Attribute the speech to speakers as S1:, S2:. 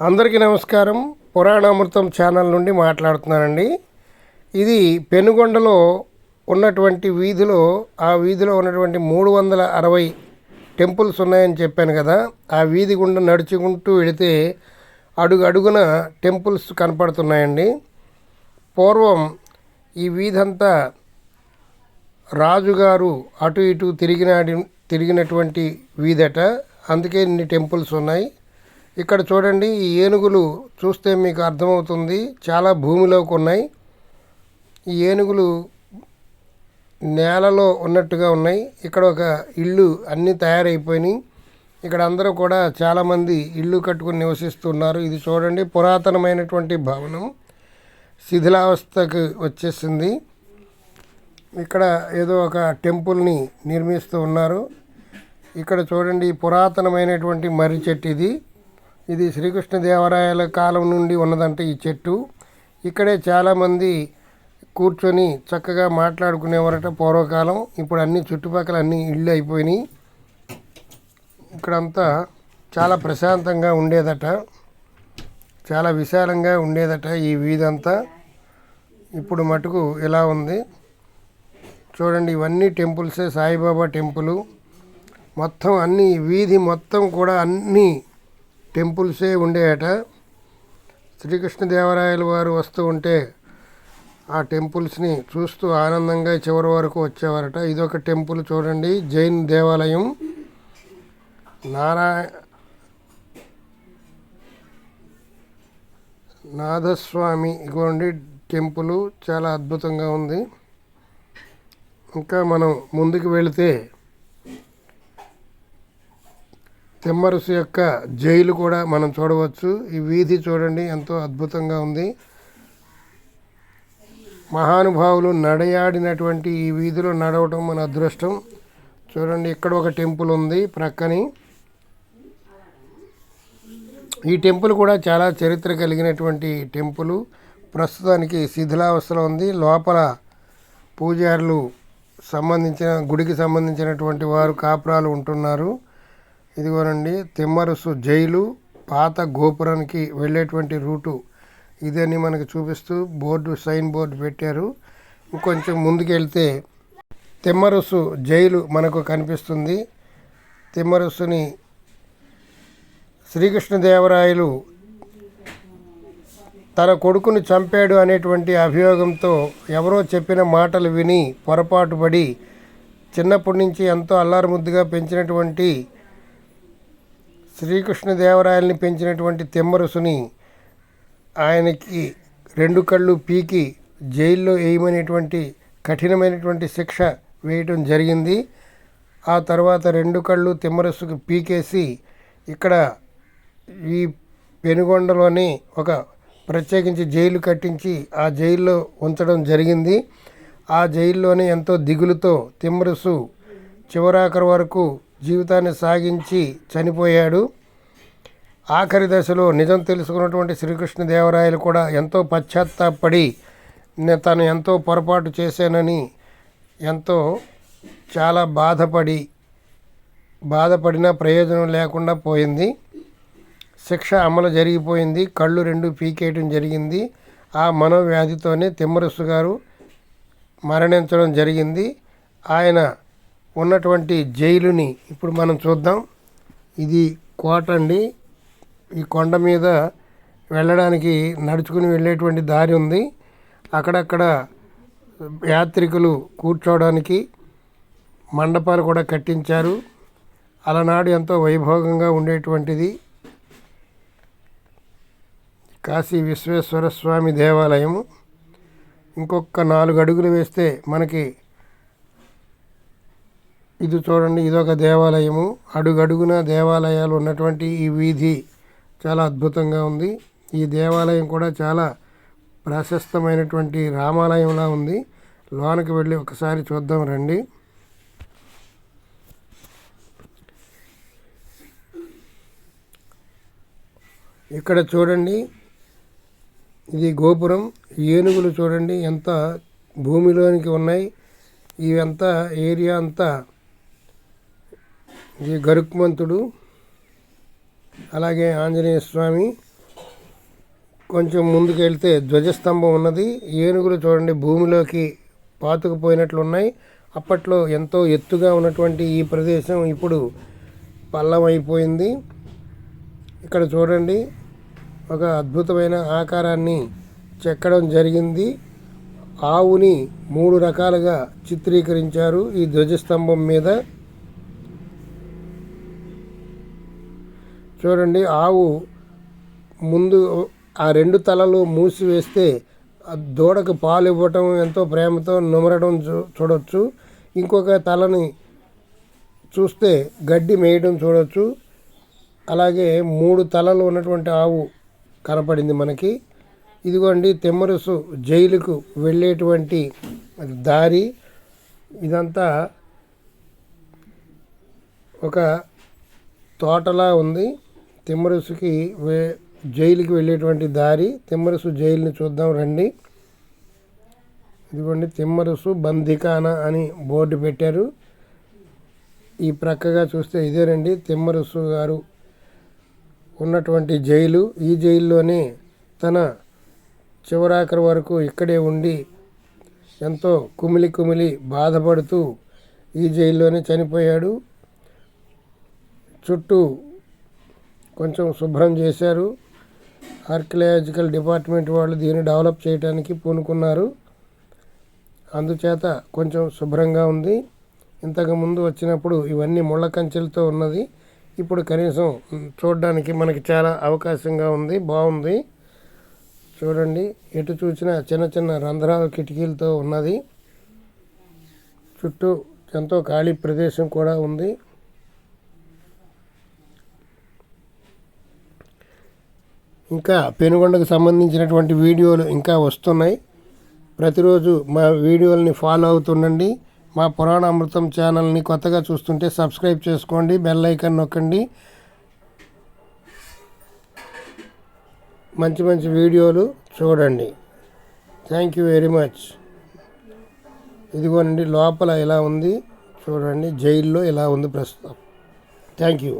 S1: అందరికీ నమస్కారం. పురాణామృతం ఛానల్ నుండి మాట్లాడుతున్నానండి. ఇది పెనుగొండలో ఉన్నటువంటి వీధిలో ఆ వీధిలో ఉన్నటువంటి మూడు వందల అరవై టెంపుల్స్ ఉన్నాయని చెప్పాను కదా. ఆ వీధి గుండా నడుచుకుంటూ వెళితే అడుగు అడుగున టెంపుల్స్ కనపడుతున్నాయండి. పూర్వం ఈ వీధంతా రాజుగారు అటు ఇటు తిరిగినాడి తిరిగినటువంటి వీధట. అందుకే ఇన్ని టెంపుల్స్ ఉన్నాయి. ఇక్కడ చూడండి ఈ ఏనుగులు చూస్తే మీకు అర్థమవుతుంది చాలా భూమిలోకి ఉన్నాయి. ఈ ఏనుగులు నేలలో ఉన్నట్టుగా ఉన్నాయి. ఇక్కడ ఒక ఇల్లు అన్నీ తయారైపోయినాయి. ఇక్కడ అందరూ కూడా చాలామంది ఇల్లు కట్టుకుని నివసిస్తున్నారు. ఇది చూడండి పురాతనమైనటువంటి భవనం. శిథిలావస్థకు వచ్చేసింది. ఇక్కడ ఏదో ఒక టెంపుల్ని నిర్మిస్తూ ఉన్నారు. ఇక్కడ చూడండి పురాతనమైనటువంటి మర్రి చెట్టు ఇది. ఇది శ్రీకృష్ణదేవరాయల కాలం నుండి ఉన్నదంట ఈ చెట్టు. ఇక్కడే చాలామంది కూర్చొని చక్కగా మాట్లాడుకునేవారట పూర్వకాలం. ఇప్పుడు అన్ని చుట్టుపక్కల అన్ని ఇళ్ళు అయిపోయినాయి. ఇక్కడంతా చాలా ప్రశాంతంగా ఉండేదట. చాలా విశాలంగా ఉండేదట ఈ వీధంతా. ఇప్పుడు మటుకు ఇలా ఉంది? చూడండి ఇవన్నీ టెంపుల్సే. సాయిబాబా టెంపుల్. మొత్తం అన్ని వీధి మొత్తం కూడా అన్నీ టెంపుల్సే ఉండేయట. శ్రీకృష్ణదేవరాయల వారు వస్తూ ఉంటే ఆ టెంపుల్స్ని చూస్తూ ఆనందంగా చివరి వరకు వచ్చేవారట. ఇదొక టెంపుల్ చూడండి. జైన్ దేవాలయం. నారాయ నాథస్వామి ఇగోండి టెంపుల్. చాలా అద్భుతంగా ఉంది. ఇంకా మనం ముందుకు వెళితే తిమ్మరుసు యొక్క జైలు కూడా మనం చూడవచ్చు. ఈ వీధి చూడండి ఎంతో అద్భుతంగా ఉంది. మహానుభావులు నడయాడినటువంటి ఈ వీధిలో నడవటం మన అదృష్టం. చూడండి ఇక్కడ ఒక టెంపుల్ ఉంది ప్రక్కని. ఈ టెంపుల్ కూడా చాలా చరిత్ర కలిగినటువంటి టెంపుల్. ప్రస్తుతానికి శిథిలావస్థలో ఉంది. లోపల పూజారులు సంబంధించిన గుడికి సంబంధించినటువంటి వారు కాపురాలు ఉంటున్నారు. ఇదిగోనండి తిమ్మరుసు జైలు పాత గోపురానికి వెళ్ళేటువంటి రూటు. ఇదని మనకు చూపిస్తూ బోర్డు సైన్ బోర్డు పెట్టారు. ఇంకొంచెం ముందుకెళ్తే తిమ్మరుసు జైలు మనకు కనిపిస్తుంది. తిమ్మరుసుని శ్రీకృష్ణదేవరాయలు తన కొడుకును చంపాడు అనేటువంటి అభియోగంతో ఎవరో చెప్పిన మాటలు విని పొరపాటు పడి చిన్నప్పటి నుంచి ఎంతో అల్లారుముద్దుగా పెంచినటువంటి శ్రీకృష్ణదేవరాయల్ని పెంచినటువంటి తిమ్మరుసుని ఆయనకి రెండు కళ్ళు పీకి జైల్లో వేయమనేటువంటి కఠినమైనటువంటి శిక్ష వేయటం జరిగింది. ఆ తర్వాత రెండు కళ్ళు తిమ్మరసుకు పీకేసి ఇక్కడ ఈ పెనుగొండలోని ఒక ప్రత్యేకించి జైలు కట్టించి ఆ జైల్లో ఉంచడం జరిగింది. ఆ జైల్లోనే ఎంతో దిగులుతో తిమ్మరసు చివరాఖరి వరకు జీవితాన్ని సాగించి చనిపోయాడు. ఆఖరి దశలో నిజం తెలుసుకున్నటువంటి శ్రీకృష్ణదేవరాయలు కూడా ఎంతో పశ్చాత్తాపడి నేను తను ఎంతో పొరపాటు చేశానని ఎంతో చాలా బాధపడి బాధపడినా ప్రయోజనం లేకుండా పోయింది. శిక్ష అమలు జరిగిపోయింది. కళ్ళు రెండు పీకేయటం జరిగింది. ఆ మనోవ్యాధితోనే తిమ్మరసు గారు మరణించడం జరిగింది. ఆయన ఉన్నటువంటి జైలుని ఇప్పుడు మనం చూద్దాం. ఇది కోట అండి. ఈ కొండ మీద వెళ్ళడానికి నడుచుకుని వెళ్ళేటువంటి దారి ఉంది. అక్కడక్కడ యాత్రికులు కూర్చోవడానికి మండపాలు కూడా కట్టించారు. అలనాడు ఎంతో వైభోగంగా ఉండేటువంటిది. కాశీ విశ్వేశ్వర స్వామి దేవాలయము. ఇంకొక నాలుగు అడుగులు వేస్తే మనకి ఇది చూడండి ఇదొక దేవాలయము. అడుగడుగున దేవాలయాలు ఉన్నటువంటి ఈ వీధి చాలా అద్భుతంగా ఉంది. ఈ దేవాలయం కూడా చాలా ప్రశస్తమైనటువంటి రామాలయంలా ఉంది. లోనకి వెళ్ళి ఒకసారి చూద్దాం రండి. ఇక్కడ చూడండి ఇది గోపురం. ఏనుగులు చూడండి ఎంత భూమిలోనికి ఉన్నాయి. ఇవంతా ఏరియా అంతా శ్రీ గరుక్మంతుడు అలాగే ఆంజనేయ స్వామి కొంచెం ముందుకెళ్తే ధ్వజస్తంభం ఉన్నది. ఏనుగులు చూడండి భూమిలోకి పాతుకుపోయినట్లు ఉన్నాయి అప్పట్లో ఎంతో ఎత్తుగా ఉన్నటువంటి ఈ ప్రదేశం ఇప్పుడు పల్లం అయిపోయింది ఇక్కడ చూడండి ఒక అద్భుతమైన ఆకారాన్ని చెక్కడం జరిగింది. ఆవుని మూడు రకాలుగా చిత్రీకరించారు ఈ ధ్వజస్తంభం మీద. చూడండి ఆవు ముందు ఆ రెండు తలలు మూసివేస్తే దూడకు పాలు ఇవ్వటం ఎంతో ప్రేమతో నుమరడం చూ- చూడొచ్చు. ఇంకొక తలని చూస్తే గడ్డి మేయడం చూడొచ్చు. అలాగే మూడు తలలు ఉన్నటువంటి ఆవు కనపడింది మనకి. ఇదిగోండి తెమ్మరుసు జైలుకు వెళ్ళేటువంటి దారి. ఇదంతా ఒక తోటలా ఉంది. తిమ్మరుసుకి వే జైలుకి వెళ్ళేటువంటి దారి తిమ్మరుసు జైలుని చూద్దాం రండి. ఇదిగోండి తిమ్మరుసు బందికానా అని బోర్డు పెట్టారు. ఈ ప్రక్కగా చూస్తే ఇదేనండి తిమ్మరుసు గారు ఉన్నటువంటి జైలు. ఈ జైల్లోనే తన చివరాఖరి వరకు ఇక్కడే ఉండి ఎంతో కుమిలి కుమిలి బాధపడుతూ ఈ జైల్లోనే చనిపోయాడు. చుట్టూ కొంచెం శుభ్రం చేశారు. ఆర్కియాలజికల్ డిపార్ట్మెంట్ వాళ్ళు దీన్ని డెవలప్ చేయడానికి పూనుకున్నారు. అందుచేత కొంచెం శుభ్రంగా ఉంది. ఇంతకుముందు వచ్చినప్పుడు ఇవన్నీ ముళ్ళ కంచెలతో ఉన్నది. ఇప్పుడు కనీసం చూడడానికి మనకి చాలా అవకాశంగా ఉంది బాగుంది. చూడండి ఎటు చూసినా చిన్న చిన్న రంధ్రాల కిటికీలతో ఉన్నది. చుట్టూ ఎంతో ఖాళీ ప్రదేశం కూడా ఉంది. ఇంకా పెనుగొండకు సంబంధించినటువంటి వీడియోలు ఇంకా వస్తున్నాయి. ప్రతిరోజు మా వీడియోలని ఫాలో అవుతుండండి. మా పురాణ అమృతం ఛానల్ని కొత్తగా చూస్తుంటే సబ్స్క్రైబ్ చేసుకోండి బెల్ ఐకాన్ నొక్కండి. మంచి మంచి వీడియోలు చూడండి. Thank you very much. ఇదిగోనండి లోపల ఇలా ఉంది? చూడండి జైల్లో ఇలా ఉంది ప్రస్తుతం. Thank you.